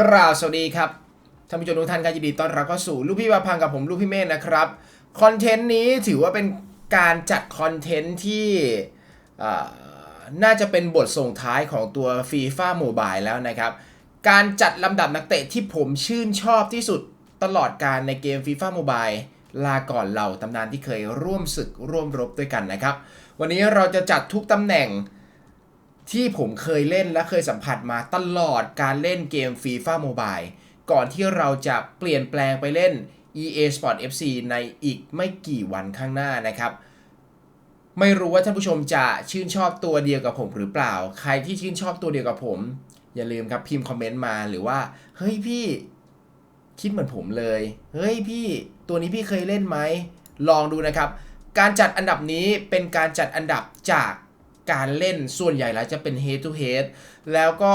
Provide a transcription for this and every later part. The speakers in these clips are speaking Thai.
กราบสวัสดีครับท่านผู้ชมทุกท่านครับยินดีต้อนรับเข้าสู่ลูกพี่ประพังกับผมลูกพี่เมธนะครับคอนเทนต์นี้ถือว่าเป็นการจัดคอนเทนต์ที่น่าจะเป็นบทส่งท้ายของตัว FIFA Mobile แล้วนะครับ การจัดลำดับนักเตะที่ผมชื่นชอบที่สุดตลอดการในเกม FIFA Mobile ลาก่อนเหล่าตำนานที่เคยร่วมศึกร่วมรบด้วยกันนะครับ วันนี้เราจะจัดทุกตำแหน่ง ที่ผมเคยเล่นและเคยสัมผัสมาตลอดการเล่นเกม FIFA Mobile ก่อนที่เราจะเปลี่ยนแปลงไปเล่น EA Sport FC ในอีกไม่กี่วันข้างหน้านะครับ ไม่รู้ว่าท่านผู้ชมจะชื่นชอบตัวเดียวกับผมหรือเปล่า ใครที่ชื่นชอบตัวเดียวกับผม อย่าลืมครับพิมพ์คอมเมนต์มาหรือว่า เฮ้ยพี่คิดเหมือนผมเลย เฮ้ยพี่ตัวนี้พี่เคยเล่นไหม ลองดูนะครับ การจัดอันดับนี้เป็นการจัดอันดับจาก การเล่นส่วนใหญ่แล้วจะเป็น head to head แล้วก็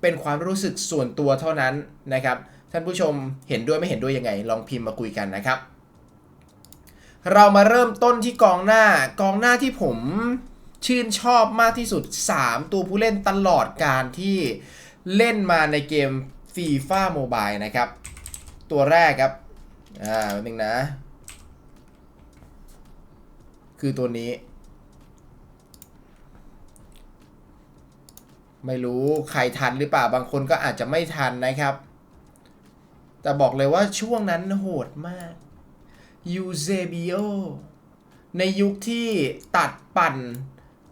เป็นความรู้สึกส่วนตัวเท่านั้นนะครับ ท่านผู้ชมเห็นด้วยไม่เห็นด้วยยังไง ลองพิมพ์มาคุยกันนะครับ เรามาเริ่มต้นที่กองหน้ากองหน้าที่ผมชื่นชอบมากที่สุด 3 ตัวผู้เล่นตลอดการที่เล่นมาในเกม FIFA Mobile นะครับ ตัวแรกครับ อ่าแป๊บนึงนะ คือตัวนี้ ไม่รู้ใครทันหรือเปล่าบางคนก็อาจจะไม่ทันนะครับ แต่บอกเลยว่าช่วงนั้นโหดมากยูเซบิโอในยุคที่ตัดปั่น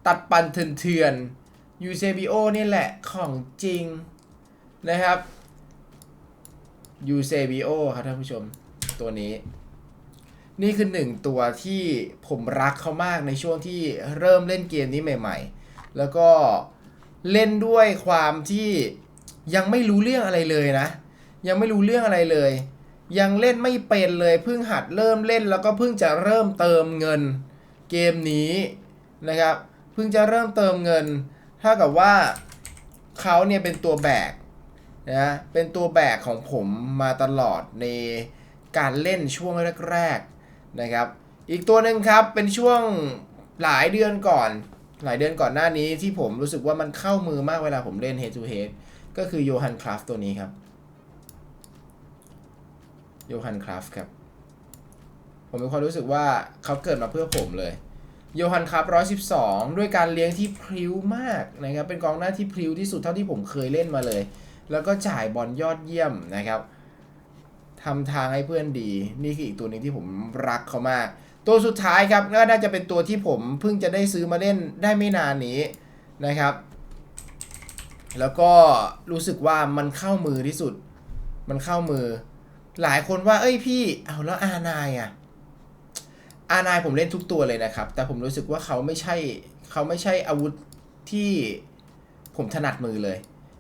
ตัดปั่นเถื่อนๆยูเซบิโอนี่แหละของจริงนะครับยูเซบิโอครับท่านผู้ชมตัวนี้ นี่คือหนึ่งตัวที่ผมรักเขามากในช่วงที่เริ่มเล่นเกมนี้ใหม่ ๆ แล้วก็ เล่นด้วยความที่ยังไม่รู้เรื่องอะไรเลยนะ ยังไม่รู้เรื่องอะไรเลย ยังเล่นไม่เป็นเลยเพิ่งหัดเริ่มเล่นแล้วก็เพิ่งจะเริ่มเติมเงินเกมนี้นะครับเพิ่งจะเริ่มเติมเงินถ้ากับว่าเขาเนี่ยเป็นตัวแบกนะเป็นตัวแบกของผมมาตลอดในการเล่นช่วงแรกๆนะครับ อีกตัวหนึ่งครับเป็นช่วงหลายเดือนก่อน หลายเดือนก่อนหน้านี้ที่ผมรู้สึกว่ามันเข้ามือมากเวลาผมเล่น head to head ก็คือโยฮันคราฟตัวนี้ครับโยฮันคราฟครับ ผมมีความรู้สึกว่าเขาเกิดมาเพื่อผมเลยโยฮันคราฟ112ด้วยการเลี้ยงที่พริ้วมากนะครับเป็นกองหน้าที่พริ้วที่สุดเท่าที่ผมเคยเล่นมาเลย แล้วก็จ่ายบอลยอดเยี่ยมนะครับทำทางให้เพื่อนดี นี่คืออีกตัวนึงที่ผมรักเขามาก ตัวสุดท้ายครับก็น่าจะเป็นตัวที่ผมเพิ่งจะได้ซื้อมาเล่นได้ไม่นานนี้นะครับ แล้วก็รู้สึกว่ามันเข้ามือที่สุด มันเข้ามือ หลายคนว่า เอ้ยพี่เอาแล้วอานายอะอานายผมเล่นทุกตัวเลยนะครับ แต่ผมรู้สึกว่าเขาไม่ใช่เขาไม่ใช่อาวุธที่ผมถนัดมือเลย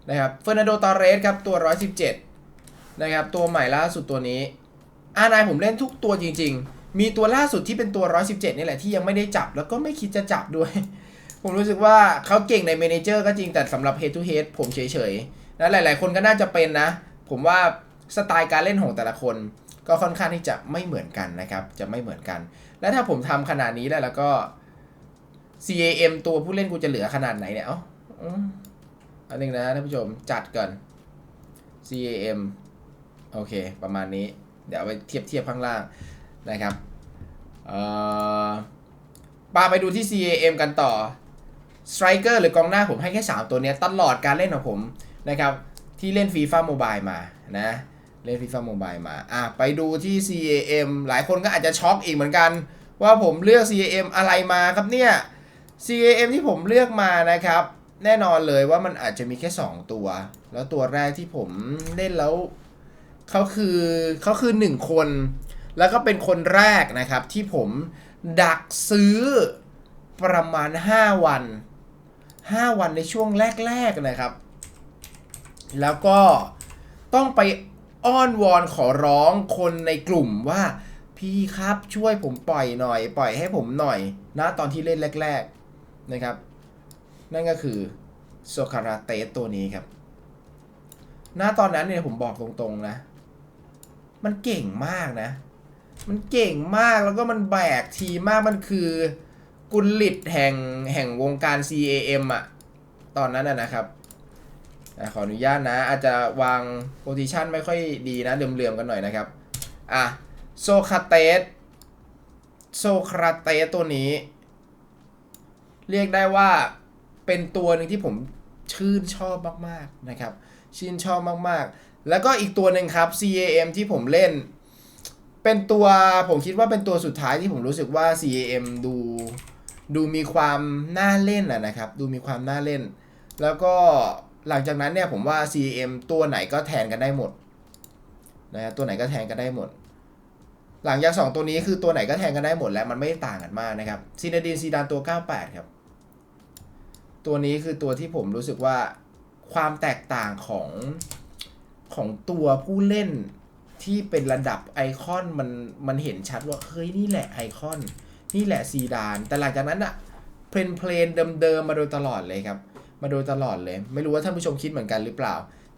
นะครับเฟอร์นันโดตอเรสครับตัว 117 นะครับ ตัวใหม่ล่าสุดตัวนี้ อานายผมเล่นทุกตัวจริง ๆ มีตัวล่าสุดที่เป็นตัว 117 นี่แหละที่ยังไม่ได้จับแล้วก็ไม่คิดจะจับด้วย ผมรู้สึกว่าเขาเก่งในเมนเจอร์ก็จริงแต่สำหรับ Head to Head ผมเฉยๆนะหลาย ๆ คนก็น่าจะเป็นนะ ผมว่าสไตล์การเล่นของแต่ละคน ก็ค่อนข้างที่จะไม่เหมือนกันนะครับ จะไม่เหมือนกัน และถ้าผมทำขนาดนี้แล้วแล้วก็ CAM ตัวผู้เล่นกูจะเหลือขนาดไหนเนี่ยเอ้าอืมอันนึงนะท่านผู้ชมจัดก่อน CAM โอเค ประมาณนี้ เดี๋ยวไปเทียบเทียบข้างล่าง นะครับปาไปดูที่ CAM กันต่อสไตรเกอร์หรือกองหน้าผมให้แค่ 3 ตัวนี้ตลอดการเล่นของผมนะครับ ที่เล่น FIFA Mobile มานะเล่น FIFA Mobile มาอะไปดูที่ CAM หลายคนก็อาจจะช็อกอีกเหมือนกัน ว่าผมเลือก CAM อะไรมาครับเนี่ย CAM ที่ผมเลือกมานะครับ แน่นอนเลยว่ามันอาจจะมีแค่ 2 ตัว แล้วตัวแรกที่ผมเล่นแล้วเขาคือเขาคือ 1 คน แล้วก็เป็นคนแรกนะครับที่ผมดักซื้อประมาณ 5 วัน 5 วันในช่วงแรก ๆ นะครับ แล้วก็ต้องไปอ้อนวอนขอร้องคนในกลุ่มว่า พี่ครับช่วยผมปล่อยหน่อย ปล่อยให้ผมหน่อยนะตอนที่เล่นแรก ๆนะครับ นั่นก็คือโซคาราเตสตัวนี้ครับหน้าตอนนั้นเนี่ยผมบอกตรงๆนะ มันเก่งมากนะ มันเก่งมากแล้วก็มันแบกทีมากมันคือ กุลลิตแห่งแห่งวงการ CAM อะตอนนั้นอะนะครับอะขออนุญาตนะ อาจจะวางโพซิชันไม่ค่อยดีนะ เหลื่อมๆกันหน่อยนะครับ อะ โซคาเตสโซคราเตสตัวนี้ เรียกได้ว่าเป็นตัวหนึ่งที่ผมชื่นชอบมากๆนะครับ ชื่นชอบมากๆ แล้วก็อีกตัวหนึ่งครับ CAM ที่ผมเล่น เป็นตัวผมคิดว่าเป็นตัวสุดท้ายที่ผมรู้สึกว่า CAM ดูดูมีความน่าเล่นอะนะครับ ดูมีความน่าเล่น แล้วก็หลังจากนั้นเนี่ยผมว่า CAM ตัวไหนก็แทนกันได้หมดนะตัวไหนก็แทนกันได้หมด หลังจากสองตัวนี้คือตัวไหนก็แทนกันได้หมดแล้วมันไม่ต่างกันมากนะครับซีนาดีนซีดานตัว 98 ครับ ตัวนี้คือตัวที่ผมรู้สึกว่าความแตกต่างของของตัวผู้เล่น ที่เป็นระดับไอคอนมันมันเห็นชัดว่า เฮ้ย นี่แหละไอคอน นี่แหละซีดาน แต่หลังจากนั้นอะเพลนเพลนเดิมๆมาโดยตลอดเลยครับ มาโดยตลอดเลย ไม่รู้ว่าท่านผู้ชมคิดเหมือนกันหรือเปล่า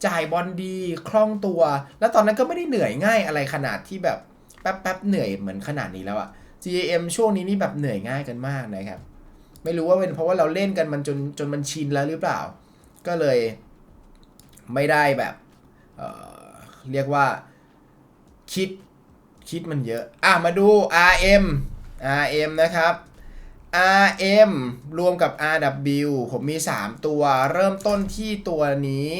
จ่ายบอลดีคล่องตัว แล้วตอนนั้นก็ไม่ได้เหนื่อยง่ายอะไรขนาดที่แบบแป๊บๆเหนื่อยเหมือนขนาดนี้แล้วอะ GAM ช่วงนี้นี่แบบเหนื่อยง่ายกันมากนะครับ ไม่รู้ว่าเป็นเพราะว่าเราเล่นกันมันจนจนมันชินแล้วหรือเปล่า ก็เลยไม่ได้แบบเเรียกว่า คิดคิดมันเยอะ อะมาดู RM RM นะครับ RM รวมกับ RW ผมมี 3 ตัวเริ่มต้นที่ตัวนี้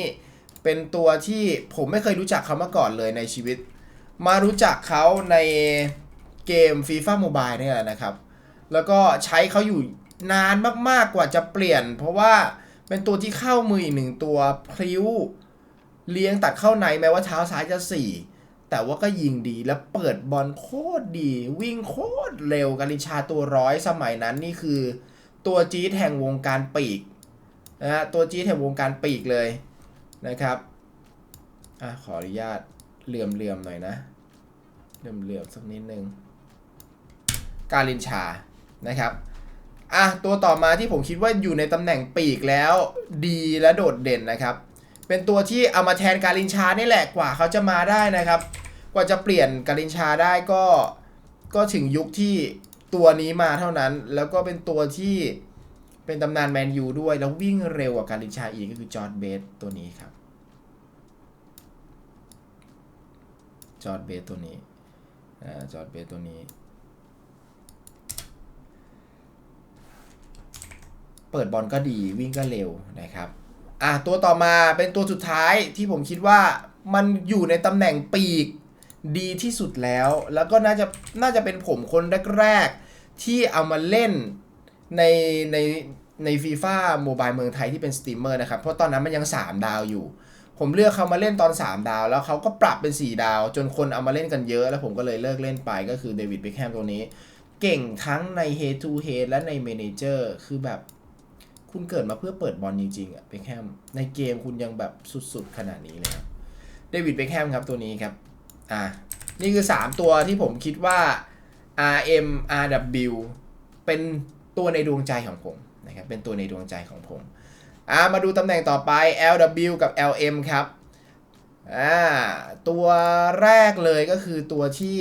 เป็นตัวที่ผมไม่เคยรู้จักเขามาก่อนเลยในชีวิต มารู้จักเขาในเกม FIFA Mobile นี่แหละนะครับ แล้วก็ใช้เขาอยู่นานมากๆกว่าจะเปลี่ยน เพราะว่าเป็นตัวที่เข้ามืออีกหนึ่งตัวพลิ้ว เลี้ยงตัดเข้าในแม้ว่าเท้าซ้ายจะสี่ แต่ว่าก็ยิงดีแล้วเปิดบอลโคตรดี วิ่งโคตรเร็วกาลิชาตัวร้อยสมัยนั้นนี่คือ ตัวจี๊ดแห่งวงการปีกนะฮะตัวจี๊ดแห่งวงการปีกเลยนะครับอะขออนุญาตเหลื่อมเหลื่อมๆหน่อยนะเหลื่อมเหลื่อมๆสักนิดนึงกาลินชานะครับอะตัวต่อมาที่ผมคิดว่าอยู่ในตำแหน่งปีกแล้วดีและโดดเด่นนะครับ เป็นตัวที่เอามาแทนการินชานี่แหละกว่าเขาจะมาได้นะครับ กว่าจะเปลี่ยนการินชาได้ก็ก็ถึงยุคที่ตัวนี้มาเท่านั้น แล้วก็เป็นตัวที่เป็นตำนานแมนยูด้วย แล้ววิ่งเร็วกว่าการินชาอีกก็คือจอร์ดเบสตัวนี้ครับ จอร์ดเบสตัวนี้อ่าจอร์ดเบสตัวนี้ เปิดบอลก็ดีวิ่งก็เร็วนะครับ อะตัวต่อมาเป็นตัวสุดท้ายที่ผมคิดว่ามันอยู่ในตำแหน่งปีกดีที่สุดแล้ว แล้วก็น่าจะน่าจะเป็นผมคนแรกๆ ที่เอามาเล่นในในในฟีฟ่าโมบายเมืองไทยที่เป็นสตรีมเมอร์นะครับ เพราะตอนนั้นมันยัง 3 ดาวอยู่ ผมเลือกเขามาเล่นตอน 3 ดาว แล้วเขาก็ปรับเป็น 4 ดาว จนคนเอามาเล่นกันเยอะ แล้วผมก็เลยเลิกเล่นไปก็คือเดวิดเบคแฮมตัวนี้ เก่งทั้งใน head to head และใน manager คือแบบ คุณเกิดมาเพื่อเปิดบอลจริงๆอะเบคแฮมในเกมคุณยังแบบสุดๆขนาดนี้เลยครับเดวิดเบคแฮมครับตัวนี้ครับอะนี่คือ 3 ตัวที่ผมคิดว่า RM RW เป็นตัวในดวงใจของผมนะครับเป็นตัวในดวงใจของผมอ่ามาดูตำแหน่งต่อไป LW กับ LM ครับอ่าตัวแรกเลยก็คือตัวที่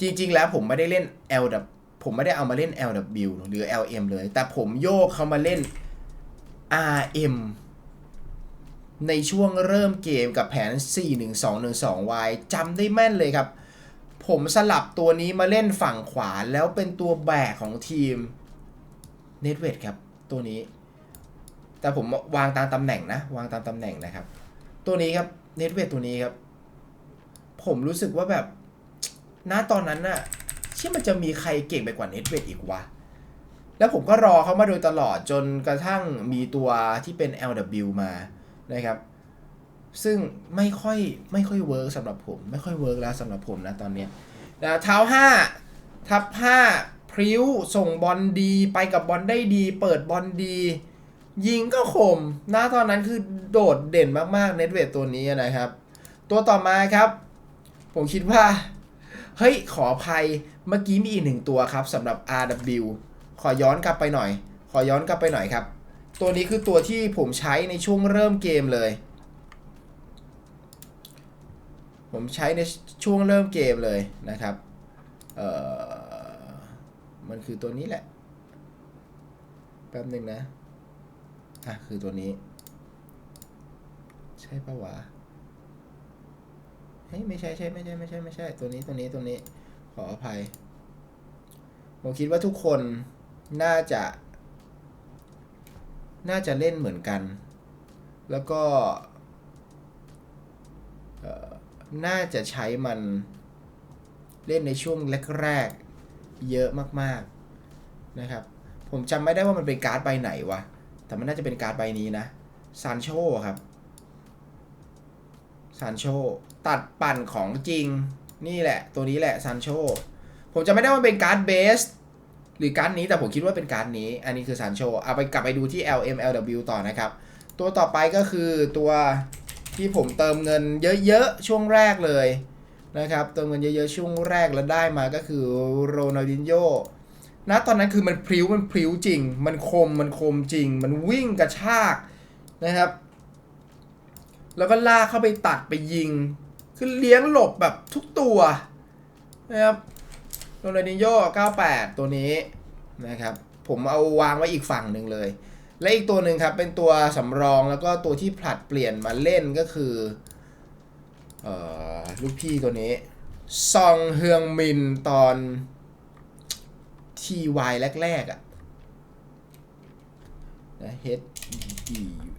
จริง ๆ แล้วผมไม่ได้เล่น LW ผมไม่ได้เอามาเล่น LW หรือ LM เลย แต่ผมโยกเขามาเล่น RM ในช่วงเริ่มเกมกับแผน 4-1-2-1-2Y จำได้แม่นเลยครับ ผมสลับตัวนี้มาเล่นฝั่งขวาแล้วเป็นตัวแบกของทีมเน t เวทครับ ตัวนี้ แต่ผมวางตามตำแหน่งนะ วางตามตำแหน่งนะครับ ตัวนี้ครับเน t เวทตัวนี้ครับ ผมรู้สึกว่าแบบณตอนนั้นน่ะ เชื่มันจะมีใครเก่งไปกว่าเน t เวทอีกวะ แล้วผมก็รอเขามาโดยตลอดจนกระทั่งมีตัวที่เป็น LW มานะครับ ซึ่งไม่ค่อยไม่ค่อยเวิร์กสำหรับผม ไม่ค่อยเวิร์กแล้วสำหรับผมนะตอนเนี้ยนะเท้า5ทับ5พริ้วส่งบอลดีไปกับบอลได้ดี เปิดบอลดี ยิงก็คมนะตอนนั้นคือโดดเด่นมากๆเน็ตเวทตัวนี้นะครับ ตัวต่อมาครับ ผมคิดว่า เฮ้ยขออภัยเมื่อกี้มีอีกหนึ่งตัวครับสำหรับ RW ขอย้อนกลับไปหน่อย ขอย้อนกลับไปหน่อยครับ ตัวนี้คือตัวที่ผมใช้ในช่วงเริ่มเกมเลย ผมใช้ในช่วงเริ่มเกมเลยนะครับ เออมันคือตัวนี้แหละ แป๊บหนึ่งนะ อะ คือตัวนี้ ใช่ปะวะ เฮ้ยไม่ใช่ใช่ไม่ใช่ไม่ใช่ไม่ใช่ตัวนี้ตัวนี้ตัวนี้ ขออภัย ผมคิดว่าทุกคนน่าจะ น่าจะเล่นเหมือนกัน แล้วก็น่าจะใช้มันเล่นในช่วงแรกๆ เยอะมากๆนะครับ ผมจำไม่ได้ว่ามันเป็นการ์ดใบไหนวะ แต่มันน่าจะเป็นการ์ดใบนี้นะซานโชครับ ซานโชตัดปั่นของจริง นี่แหละ ตัวนี้แหละซานโชผมจะไม่ได้ว่าเป็นการ์ดเบสหรือการ์ดนี้แต่ผมคิดว่าเป็นการ์ดนี้ อันนี้คือซานโชเอาไปกลับไปดูที่ LMLW ต่อนะครับ ตัวต่อไปก็คือตัวที่ผมเติมเงินเยอะๆ ช่วงแรกเลยนะครับ เติมเงินเยอะๆ ช่วงแรกแล้วได้มาก็คือโรนัลดินโญณตอนนั้นคือมันพริ้วมันพริ้วจริง มันคมมันคมจริง มันวิ่งกระชากนะครับ แล้วก็ลากเข้าไปตัดไปยิง คือเลี้ยงหลบแบบทุกตัวนะครับโรนัลดิโญ่98 ตัวนี้นะครับ ผมเอาวางไว้อีกฝั่งหนึ่งเลย และอีกตัวหนึ่งครับ เป็นตัวสำรองแล้วก็ตัวที่ผลัดเปลี่ยนมาเล่นก็คือออลูกพี่ตัวนี้ซองเฮืองมินตอนทีวายแรกๆอะ่ะนะ H E นะครับ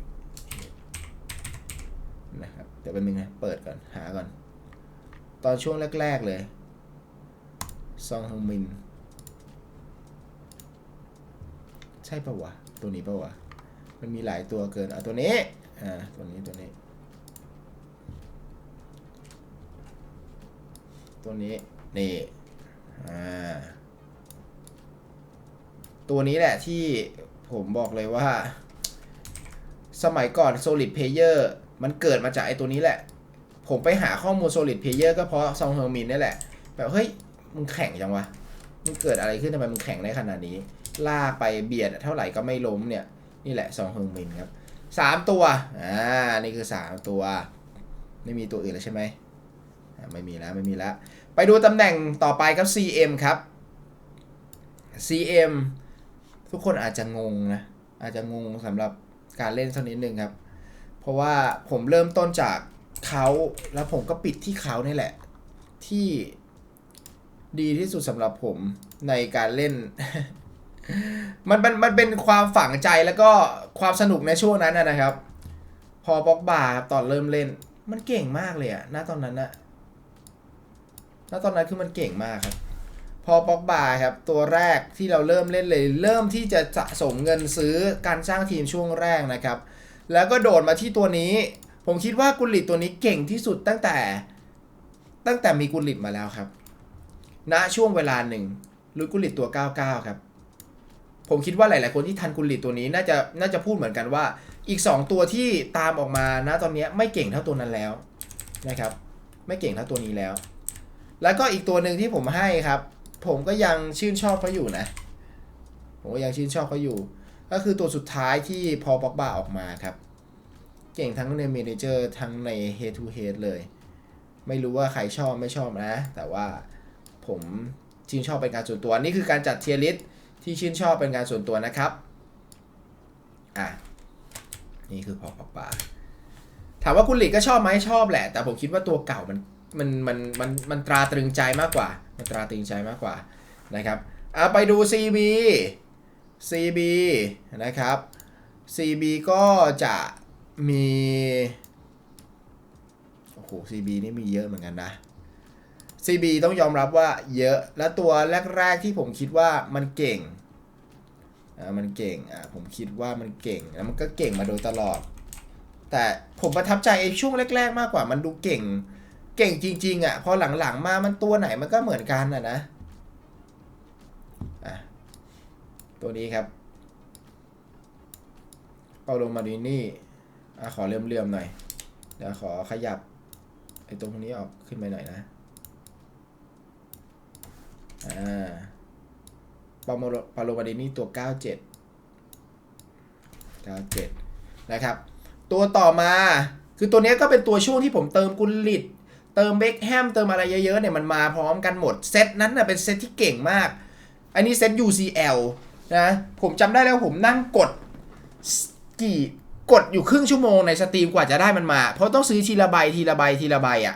เดี๋ยวเป็นมึงนะเปิดก่อนหาก่อน ตอนช่วงแรก ๆ เลย ซองฮงมิน ใช่ปะวะ ตัวนี้ปะวะ มันมีหลายตัวเกิน เอาตัวนี้ อ่า ตัวนี้ตัวนี้ ตัวนี้ นี่ อ่า ตัวนี้แหละที่ผมบอกเลยว่า สมัยก่อน Solid Player มันเกิดมาจากไอ้ตัวนี้แหละ ผมไปหาข้อมูล Solid Player ก็เพราะซองเฮอร์มินนี่แหละ แบบเฮ้ย มึงแข่งจังวะ มึงเกิดอะไรขึ้นทำไมมึงแข่งได้ขนาดนี้ ลากไปเบียดเท่าไหร่ก็ไม่ล้มเนี่ย นี่แหละซองเฮอร์มินครับสามตัว อ่า นี่คือสามตัว ไม่มีตัวอื่นแล้วใช่ไหม ไม่มีแล้วไม่มีแล้ว ไปดูตำแหน่งต่อไปครับ CM ครับ CM ทุกคนอาจจะงงนะ อาจจะงงสำหรับการเล่นสักนิดนึงครับ เพราะว่าผมเริ่มต้นจากเขาแล้วผมก็ปิดที่เขานี่แหละ ที่ดีที่สุดสำหรับผมในการเล่น มันมันมันเป็นความฝังใจแล้วก็ความสนุกในช่วงนั้นนะครับ พอบ็อกบาครับตอนเริ่มเล่น มันเก่งมากเลยอะณตอนนั้นอะณตอนนั้นคือมันเก่งมากครับ พอป็อกบาครับ ตัวแรกที่เราเริ่มเล่นเลย เริ่มที่จะสะสมเงินซื้อการสร้างทีมช่วงแรกนะครับ แล้วก็โดดมาที่ตัวนี้ ผมคิดว่ากุลิตตัวนี้เก่งที่สุดตั้งแต่ ตั้งแต่มีกุลิตมาแล้วครับณช่วงเวลาหนึ่งหรือกุลิตตัว 99 ครับ ผมคิดว่าหลาย ๆ คนที่ทันกุลิตตัวนี้น่าจะน่าจะพูดเหมือนกันว่า อีก 2 ตัวที่ตามออกมาณตอนนี้ไม่เก่งเท่าตัวนั้นแล้วนะครับ ไม่เก่งเท่าตัวนี้แล้ว แล้วก็อีกตัวหนึ่งที่ผมให้ครับ ผมก็ยังชื่นชอบเขาอยู่นะผมก็ยังชื่นชอบเขาอยู่ ก็คือตัวสุดท้ายที่พอป็อกบาออกมาครับ เก่งทั้งในเมเนเจอร์ทั้งใน head to head เลย ไม่รู้ว่าใครชอบไม่ชอบนะ แต่ว่าผมชื่นชอบเป็นการส่วนตัว นี่คือการจัดเทียร์ลิสที่ชื่นชอบเป็นการส่วนตัวนะครับอะนี่คือพอปอกบาถามว่าคุณหลีกก็ชอบไหมชอบแหละ แต่ผมคิดว่าตัวเก่ามันมันมันมันมันตราตรึงใจมากกว่า มันตราตรึงใจมากกว่านะครับเอาไปดู CB CB นะครับ CB ก็จะมี โอ้โห CB นี่มีเยอะเหมือนกันนะ CB ต้องยอมรับว่าเยอะ และตัวแรก ๆ ที่ผมคิดว่ามันเก่ง อ่า มันเก่ง อ่า ผมคิดว่ามันเก่ง แล้วมันก็เก่งมาโดยตลอด แต่ผมประทับใจไอ้ช่วงแรก ๆ มากกว่า มันดูเก่ง เก่งจริง ๆ อะ พอหลัง ๆ มา มันตัวไหนมันก็เหมือนกันอะนะอะ ตัวนี้ครับเปาโลมาดินี่อะขอเลื่อมๆหน่อย เดี๋ยวขอขยับไอ้ตรงนี้ออกขึ้นไปหน่อยนะ อ่าปาโมโลปาโลมาดินี่ตัว 97 97 นะครับ ตัวต่อมาคือตัวนี้ก็เป็นตัวช่วงที่ผมเติมกุลลิตเติมเบคแฮมเติมอะไรเยอะๆเนี่ยมันมาพร้อมกันหมด เซตนั้นน่ะเป็นเซตที่เก่งมาก อันนี้เซต UCL นะผมจำได้แล้วผมนั่งกดกี่กดอยู่ครึ่งชั่วโมงในสตรีมกว่าจะได้มันมา เพราะต้องซื้อทีละใบทีละใบทีละใบอะ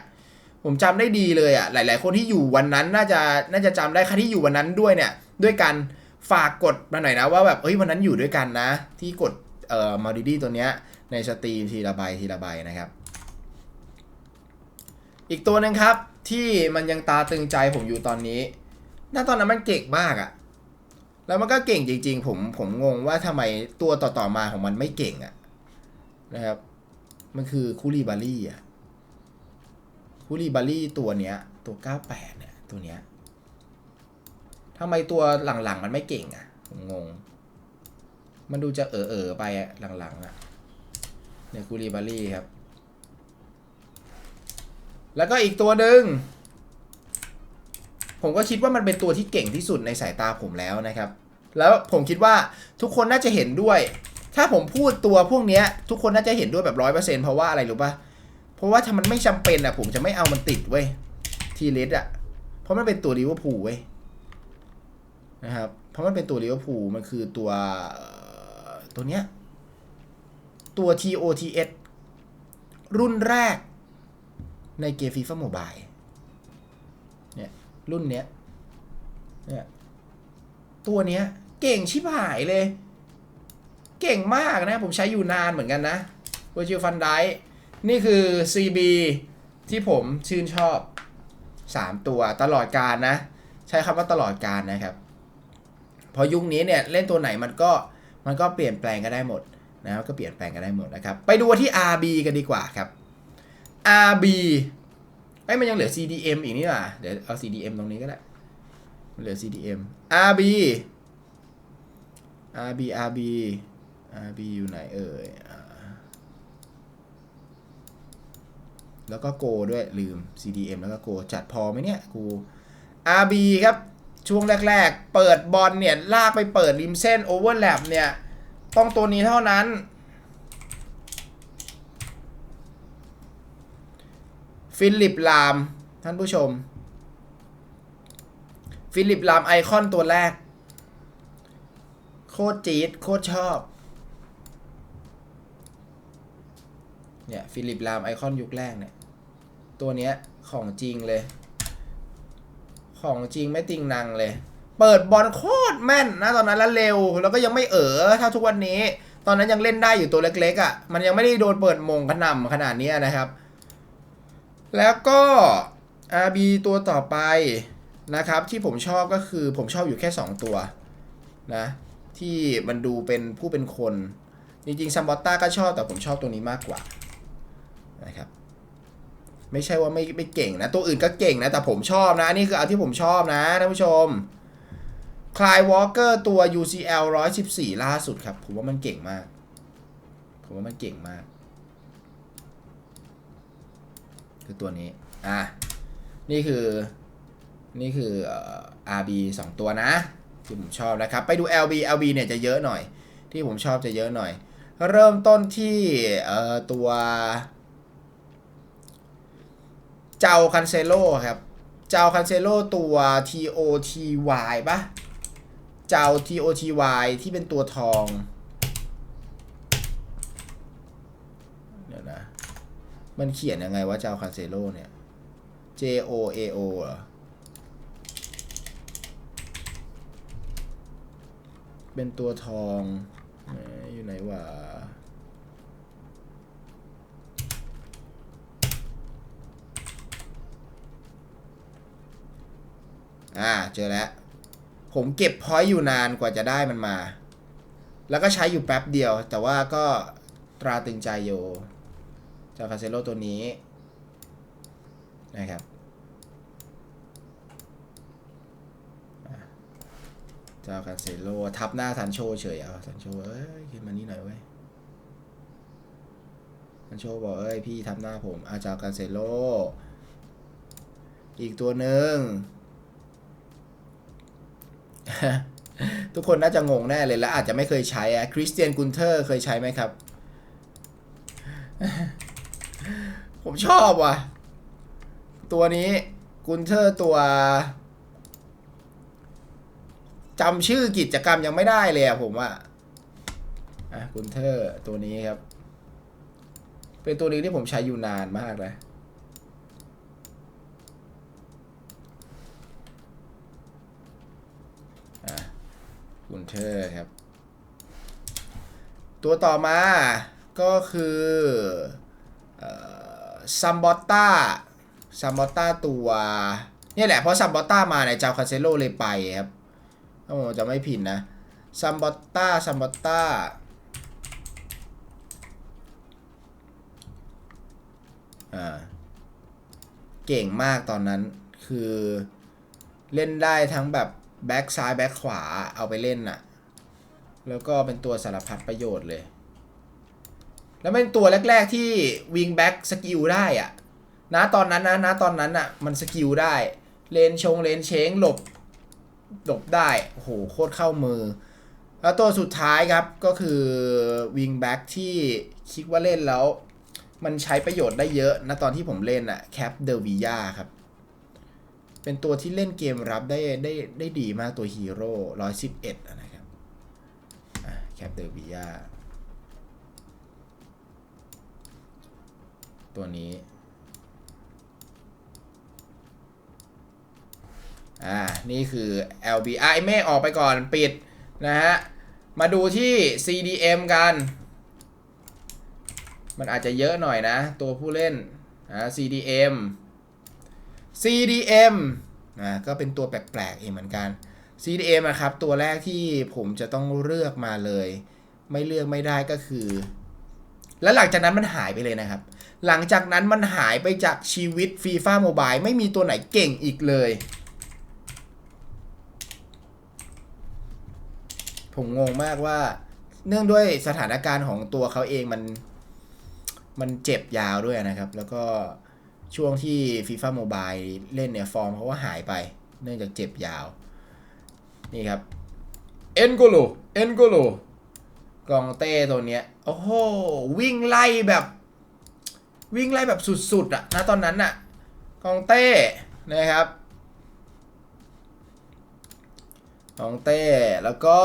ผมจำได้ดีเลยอะหลาย ๆ คนที่อยู่วันนั้นน่าจะน่าจะจำได้ใครที่อยู่วันนั้นด้วยเนี่ย ด้วยการฝากกดมาหน่อยนะว่าแบบเฮ้ยวันนั้นอยู่ด้วยกันนะ ที่กดเอ่อมาดิดี้ตัวเนี้ยในสตรีมทีละใบทีละใบนะครับ อีกตัวหนึ่งครับที่มันยังตาตึงใจผมอยู่ตอนนี้น่าตอนนั้นมันเก่งมากอะ แล้วมันก็เก่งจริง ๆ ผมผมงงว่าทำไมตัวต่อๆมาของมันไม่เก่งอะนะครับ มันคือคูลีบารี่อะคูลีบารี่ตัวเนี้ย ตัว 98 เนี่ย ตัวเนี้ยทำไมตัวหลังๆ มันไม่เก่งอะผมงง มันดูจะเออๆไปอะหลังๆอะเนี่ยคูลีบารี่ครับ แล้วก็อีกตัวหนึ่ง ผมก็คิดว่ามันเป็นตัวที่เก่งที่สุดในสายตาผมแล้วนะครับ แล้วผมคิดว่าทุกคนน่าจะเห็นด้วย ถ้าผมพูดตัวพวกนี้ทุกคนน่าจะเห็นด้วยแบบร้อยเปอร์เซ็นเพราะว่าอะไรรู้ปะเพราะว่าถ้ามันไม่จำเป็นอะผมจะไม่เอามันติดเว้ยทีเลสอะเพราะมันเป็นตัวลิเวอร์พูลเว้ยนะครับ เพราะมันเป็นตัวลิเวอร์พูลมันคือตัวตัวเนี้ยตัว TOTS รุ่นแรกในเกมฟีฟ่าโมบาย รุ่นเนี้ยเนี่ยตัวเนี้ยเก่งชิบหายเลย เก่งมากนะ ผมใช้อยู่นานเหมือนกันนะ Virtual Fun d i นี่คือ CB ที่ผมชื่นชอบ 3 ตัวตลอดการนะ ใช้คำว่าตลอดการนะครับ พอยุคนี้เนี่ย เล่นตัวไหนมันก็มันก็เปลี่ยนแปลงกันได้หมดนะครับก็เปลี่ยนแปลงกันได้หมดนะครับ ไปดูที่ RB กันดีกว่าครับ RB ไอ้ยมันยังเหลือ CDM อีกนี่หว่าเดี๋ยวเอา CDM ตรงนี้ก็ได้มันเหลือ CDM RB RB RB RB อยู่ไหนเอ่ยแล้วก็ Go ด้วยลืม CDM แล้วก็ Go จัดพอไหมเนี่ยกู RB ครับช่วงแรก ๆ เปิดบอลเนี่ย ลากไปเปิดริมเส้นโอเวอร์แลปเนี่ย ต้องตัวนี้เท่านั้น ฟิลิปลาม ท่านผู้ชม ฟิลิปลามไอคอนตัวแรก โคตรจี๊ดโคตรชอบ เนี่ย ฟิลิปลามไอคอนยุคแรกเนี่ย ตัวเนี้ย ของจริงเลย ของจริงไม่ติงนังเลยเปิดบอลโคตรแม่นนะตอนนั้นแล้วเร็ว แล้วก็ยังไม่เอ๋อเท่าทุกวันนี้ ตอนนั้นยังเล่นได้อยู่ตัวเล็กๆอะ่ะ มันยังไม่ได้โดนเปิดมงขนำขนาดนี้นะครับ แล้วก็ RB ตัวต่อไปนะครับ ที่ผมชอบก็คือผมชอบอยู่แค่ 2 ตัวนะที่มันดูเป็นผู้เป็นคน จริงๆซัมบอตต้าก็ชอบแต่ผมชอบตัวนี้มากกว่านะครับไม่ใช่ว่าไม่ไม่เก่งนะ ตัวอื่นก็เก่งนะ แต่ผมชอบนะ นี่คือเอาที่ผมชอบนะท่านผู้ชมคลายวอลเกอร์ตัว UCL 114 ล่าสุดครับ ผมว่ามันเก่งมาก ผมว่ามันเก่งมาก คือตัวนี้ อะ นี่คือ นี่คืออ่อ RB 2 ตัวนะ ที่ผมชอบนะครับ ไปดู LB LB เนี่ยจะเยอะหน่อย ที่ผมชอบจะเยอะหน่อย เริ่มต้นที่เอ่อตัว เจ้าคันเซโลครับ เจ้าคันเซโลตัว TOTY ปะเจ้า TOTY ที่เป็นตัวทอง เดี๋ยวนะ มันเขียนยังไงว่าเจ้าคันเซโลเนี่ย J O A O เหรอ เป็นตัวทองอยู่ไหนวะอ่า เจอแล้ว ผมเก็บพอยต์อยู่นานกว่าจะได้มันมา แล้วก็ใช้อยู่แป๊บเดียว แต่ว่าก็ตราตึงใจอยู่ เจ้าคาเซโลตัวนี้นะครับเจ้าคาเซโลทับหน้าซันโชเฉยเอาซันโชเอ้ยขึ้นมานี่หน่อยเว้ยซันโชบอกเอ้ยพี่ทับหน้าผมอาเจ้าคาเซโลอีกตัวหนึ่งทุกคนน่าจะงงแน่เลยแล้วอาจจะไม่เคยใช้อะคริสเตียนกุนเทอร์เคยใช้ไหมครับ ผมชอบว่ะ ตัวนี้กุนเทอร์ตัวจำชื่อกิจกรรมยังไม่ได้เลยอะผมว่าอะคุณเทอร์ตัวนี้ครับ เป็นตัวนึงที่ผมใช้อยู่นานมากนะอะคุณเทอร์ครับ ตัวต่อมาก็คือ ซัมบอตตาซัมบอตตาตัวเนี่ยแหละเพราะซัมบอตตามาในยเจ้าคาเซโลเลยไปครับถ้าผมจะไม่ผิดนะซัมบอตตาซัมบอตตาอ่าเก่งมากตอนนั้นคือเล่นได้ทั้งแบบแบ็กซ้ายแบ็กขวาเอาไปเล่นน่ะ แล้วก็เป็นตัวสารพัดประโยชน์เลย แล้วเป็นตัวแรก ๆที่วิงแบ็กสกิลได้อะนะตอนนั้นนะนะตอนนั้นอะมันสกิลได้ เลนชงเลนเชงหลบหลบได้โอ้โหโคตรเข้ามือ แล้วตัวสุดท้ายครับก็คือวิงแบ็กที่คิดว่าเล่นแล้ว มันใช้ประโยชน์ได้เยอะนะตอนที่ผมเล่นอะแคปเดอร์วิยาครับ เป็นตัวที่เล่นเกมรับได้ได้ได้ดีมากตัวฮีโร่ร้อยสิบเอ็ดนะครับแคปเดอร์บิยา ตัวนี้ อ่า นี่คือ LB อะไอเม่ออกไปก่อนปิด นะฮะ มาดูที่ CDM กัน มันอาจจะเยอะหน่อยนะ ตัวผู้เล่นอ่า CDM CDM อ่าก็เป็นตัวแปลกๆเองเหมือนกัน CDM นะครับ ตัวแรกที่ผมจะต้องเลือกมาเลย ไม่เลือกไม่ได้ก็คือ แล้วหลังจากนั้นมันหายไปเลยนะครับ หลังจากนั้นมันหายไปจากชีวิตฟีฟ่าโมบายไม่มีตัวไหนเก่งอีกเลย ผมงงมากว่า เนื่องด้วยสถานการณ์ของตัวเขาเองมัน มันเจ็บยาวด้วยนะครับ แล้วก็ช่วงที่ฟีฟ่าโมบายเล่นเนี่ยฟอร์มเขาก็หายไป เนื่องจากเจ็บยาว นี่ครับเอ็นโกโลเอ็นโกโลกองเต้ตัวเนี้ย โอ้โห วิ่งไล่แบบ วิ่งไล่แบบสุดๆอะนะตอนนั้นอะกองเต้นะครับกองเต้แล้วก็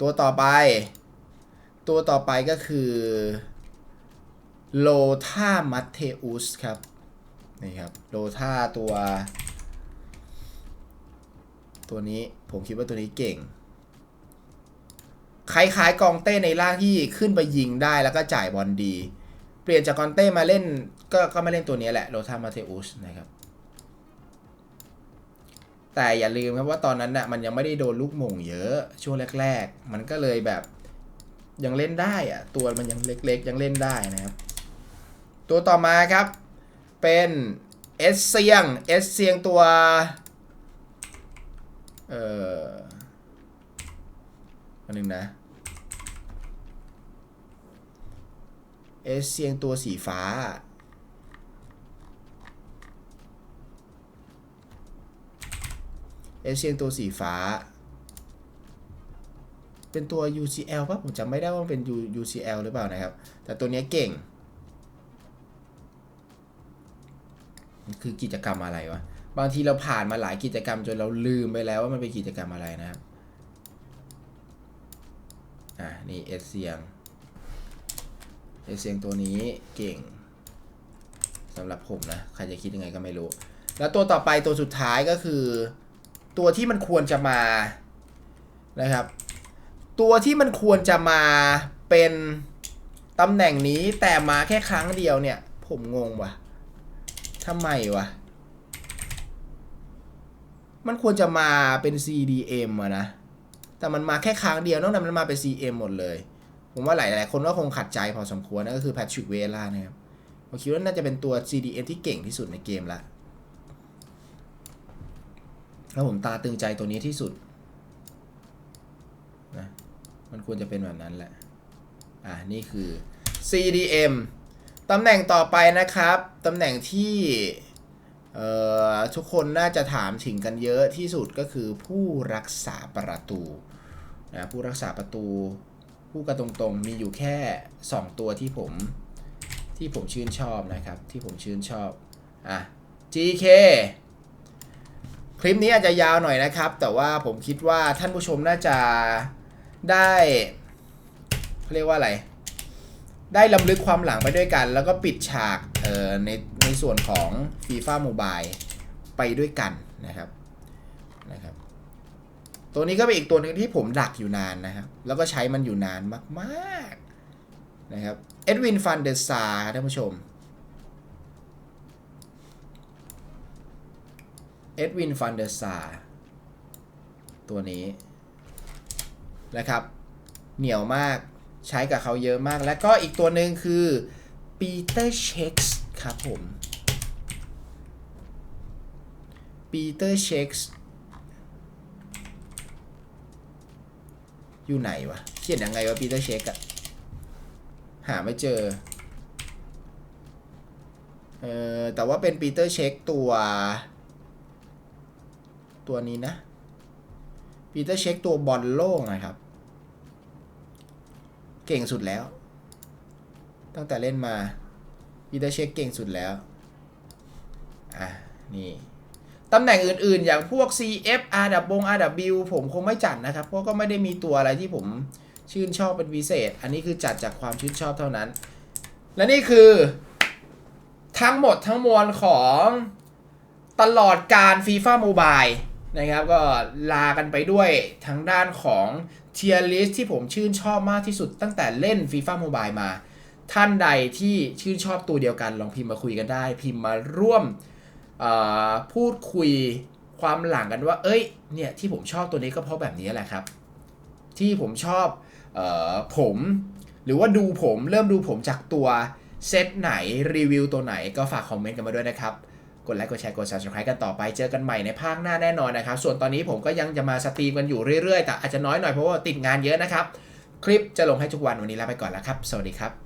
ตัวต่อไป ตัวต่อไปก็คือโลธามัตเทอุสครับนี่ครับโลธาตัว ตัวนี้ผมคิดว่าตัวนี้เก่ง คล้ายๆกองเต้ในล่างที่ขึ้นไปยิงได้แล้วก็จ่ายบอลดี เปลี่ยนจากกองเต้มาเล่นก็ก็มาเล่นตัวนี้แหละโรธามาเทอุสนะครับแต่อย่าลืมครับว่าตอนนั้นน่ะมันยังไม่ได้โดนลูกมงเยอะช่วงแรก ๆ มันก็เลยแบบยังเล่นได้อะตัวมันยังเล็กๆ ยังเล่นได้นะครับ ตัวต่อมาครับเป็นเอสเซียงเอสเซียงตัวเอ่ออันหนึ่งนะ เอสเซียงตัวสีฟ้า เอสเซียงตัวสีฟ้า เป็นตัว UCL ป่ะ ผมจำไม่ได้ว่าเป็น U- UCL หรือเปล่านะครับ แต่ตัวนี้เก่ง คือกิจกรรมอะไรวะ บางทีเราผ่านมาหลายกิจกรรมจนเราลืมไปแล้วว่ามันเป็นกิจกรรมอะไรนะครับ อะ นี่เอสเซียง เอเซียงตัวนี้เก่งสำหรับผมนะ ใครจะคิดยังไงก็ไม่รู้ แล้วตัวต่อไปตัวสุดท้ายก็คือ ตัวที่มันควรจะมานะครับ ตัวที่มันควรจะมาเป็นตำแหน่งนี้แต่มาแค่ครั้งเดียวเนี่ย ผมงงว่ะทำไมวะ มันควรจะมาเป็น CDM อะนะ แต่มันมาแค่ครั้งเดียวนอกนั้นมันมาเป็น CM หมดเลย ผมว่าหลายๆคนก็คงขัดใจพอสมควรนั่นก็คือแพทริกเวล่านะครับผมคิดว่าน่าจะเป็นตัว CDM ที่เก่งที่สุดในเกมละแล้วผมตาตึงใจตัวนี้ที่สุดนะมันควรจะเป็นแบบนั้นแหละ อะนี่คือ CDM ตำแหน่งต่อไปนะครับ ตำแหน่งที่เอ่อทุกคนน่าจะถามถึงกันเยอะที่สุดก็คือผู้รักษาประตูนะผู้รักษาประตู ผู้กระตรงๆ มีอยู่แค่ 2 ตัวที่ผมที่ผมชื่นชอบนะครับ ที่ผมชื่นชอบ อะ GK คลิปนี้อาจจะยาวหน่อยนะครับ แต่ว่าผมคิดว่าท่านผู้ชมน่าจะได้เขาเรียกว่าอะไร ได้ลำลึกความหลังไปด้วยกัน แล้วก็ปิดฉากเอ่อในในส่วนของ FIFA Mobile ไปด้วยกันนะครับ ตัวนี้ก็เป็นอีกตัวหนึ่งที่ผมดักอยู่นานนะครับ แล้วก็ใช้มันอยู่นานมากๆนะครับเอ็ดวินฟันเดอร์ซาท่านผู้ชมเอ็ดวินฟันเดอร์ซาตัวนี้นะครับ เหนียวมากใช้กับเขาเยอะมาก แล้วก็อีกตัวหนึ่งคือปีเตอร์เช็กส์ครับผมปีเตอร์เช็กส์ อยู่ไหนวะ เขียนยังไงวะปีเตอร์เช็กอะหาไม่เจอ เออแต่ว่าเป็นปีเตอร์เช็คตัว ตัวนี้นะปีเตอร์เช็คตัวบอลโล่งนะครับ เก่งสุดแล้ว ตั้งแต่เล่นมาปีเตอร์เช็คเก่งสุดแล้ว อะ นี่ ตำแหน่งอื่นๆ อย่างพวก CF RW RW ผมคงไม่จัดนะครับ เพราะก็ไม่ได้มีตัวอะไรที่ผมชื่นชอบเป็นพิเศษ อันนี้คือจัดจากความชื่นชอบเท่านั้น และนี่คือ ทั้งหมดทั้งมวลของตลอดการ FIFA Mobile นะครับ ก็ลากันไปด้วยทางด้านของเทียร์ลิสที่ผมชื่นชอบมากที่สุดตั้งแต่เล่น FIFA Mobile มา ท่านใดที่ชื่นชอบตัวเดียวกันลองพิมพ์มาคุยกันได้ พิมพ์มาร่วม พูดคุยความหลังกันว่า เอ้ย เนี่ยที่ผมชอบตัวนี้ก็เพราะแบบนี้แหละครับ ที่ผมชอบออผม หรือว่าดูผมเริ่มดูผมจากตัวเซตไหนรีวิวตัวไหนก็ฝากคอมเมนต์กันมาด้วยนะครับ กดไลค์กดแชร์กด subscribe กันต่อไปเจอกันใหม่ในภาคหน้าแน่นอนนะครับ ส่วนตอนนี้ผมก็ยังจะมาสตรีมกันอยู่เรื่อยๆ แต่อาจจะน้อยหน่อยเพราะว่าติดงานเยอะนะครับ คลิปจะลงให้ทุกวันวันนี้ลาไปก่อนแล้วครับ สวัสดีครับ